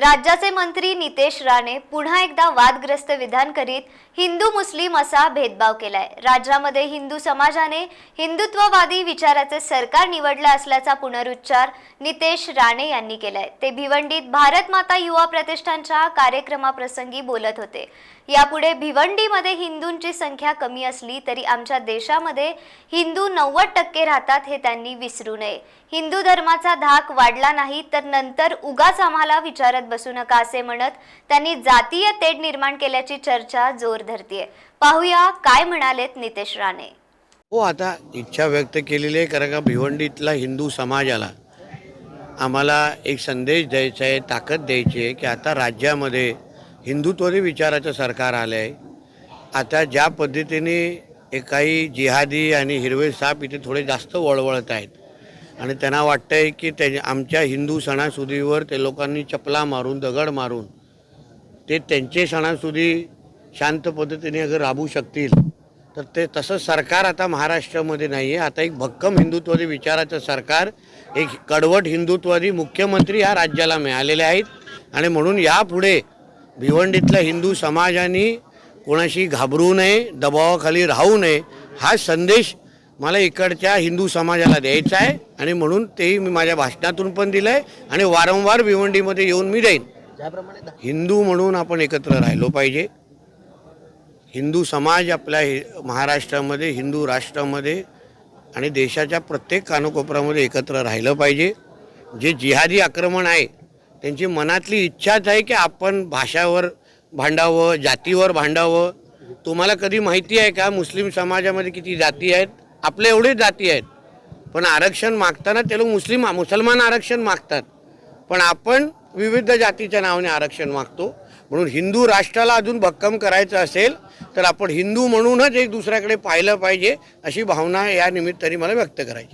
राज्याचे मंत्री नितेश राणे पुन्हा एकदा वादग्रस्त विधान करीत हिंदू मुस्लिम असा भेदभाव केलाय. राज्यामध्ये हिंदू समाजाने हिंदुत्ववादी विचाराचे सरकार निवडलं असल्याचा पुनरुच्चार नितेश राणे यांनी केलाय. ते भिवंडीत भारत माता युवा प्रतिष्ठानच्या कार्यक्रमाप्रसंगी बोलत होते. यापुढे भिवंडीमध्ये हिंदूंची संख्या कमी असली तरी आमच्या देशामध्ये हिंदू नव्वद टक्के राहतात हे त्यांनी विसरू नये. हिंदू धर्माचा धाक वाढला नाही तर नंतर उगाच आम्हाला विचारत बसू नका असे म्हणत त्यांनी जातीय तेढ निर्माण केल्याची चर्चा जोर धरतीये. पाहूया काय म्हणालेत नितेश राणे. हो आता इच्छा व्यक्त केलेली आहे कारण का भिवंडीतला हिंदू समाजाला आम्हाला एक संदेश द्यायचा आहे ताकद द्यायची आहे की आता राज्यामध्ये हिंदुत्वरी विचाराचं सरकार आलं आहे आता ज्या पद्धतीने काही जिहादी आणि हिरवे साप इथे थोडे जास्त वळवळत आहेत आणि त्यांना वाटतं आहे की त्या आमच्या हिंदू सणासुदीवर ते लोकांनी चपला मारून दगड मारून ते त्यांचे सणासुदी शांत पद्धतीने अगर राबू शकतील तर ते तसं सरकार आता महाराष्ट्रामध्ये नाही आहे आता एक भक्कम हिंदुत्वादी विचाराचं सरकार एक कडवट हिंदुत्वादी मुख्यमंत्री ह्या राज्याला मिळालेले आहेत. आणि म्हणून यापुढे भिवंडीतल्या हिंदू समाजाने कोणाशी घाबरू नये दबावाखाली राहू नये हा संदेश मला इकडच्या हिंदू समाजाला द्यायचा आहे आणि म्हणून तेही मी माझ्या भाषणातून पण दिलं आहे आणि वारंवार भिवंडीमध्ये येऊन मी देईन हिंदू म्हणून आपण एकत्र राहिलो पाहिजे. हिंदू समाज आपल्या हि महाराष्ट्रामध्ये हिंदू राष्ट्रामध्ये आणि देशाच्या प्रत्येक कानाकोपऱ्यामध्ये एकत्र राहिलं पाहिजे. जे जिहादी आक्रमण आहे त्यांची मनातली इच्छाच आहे की आपण भाषावर भांडावं जातीवर भांडावं. तुम्हाला कधी माहिती आहे का मुस्लिम समाजामध्ये किती जाती आहेत? आपल्या एवढेच जाती आहेत. पण आरक्षण मागताना ते लोक मुस्लिम मुसलमान आरक्षण मागतात. पण आपण विविध जातीच्या नावाने आरक्षण मागतो. म्हणून हिंदू राष्ट्राला अजून भक्कम करायचं असेल तर आपण हिंदू म्हणूनच एक दुसऱ्याकडे पाहिलं पाहिजे अशी भावना या निमित्ताने मला व्यक्त करायची.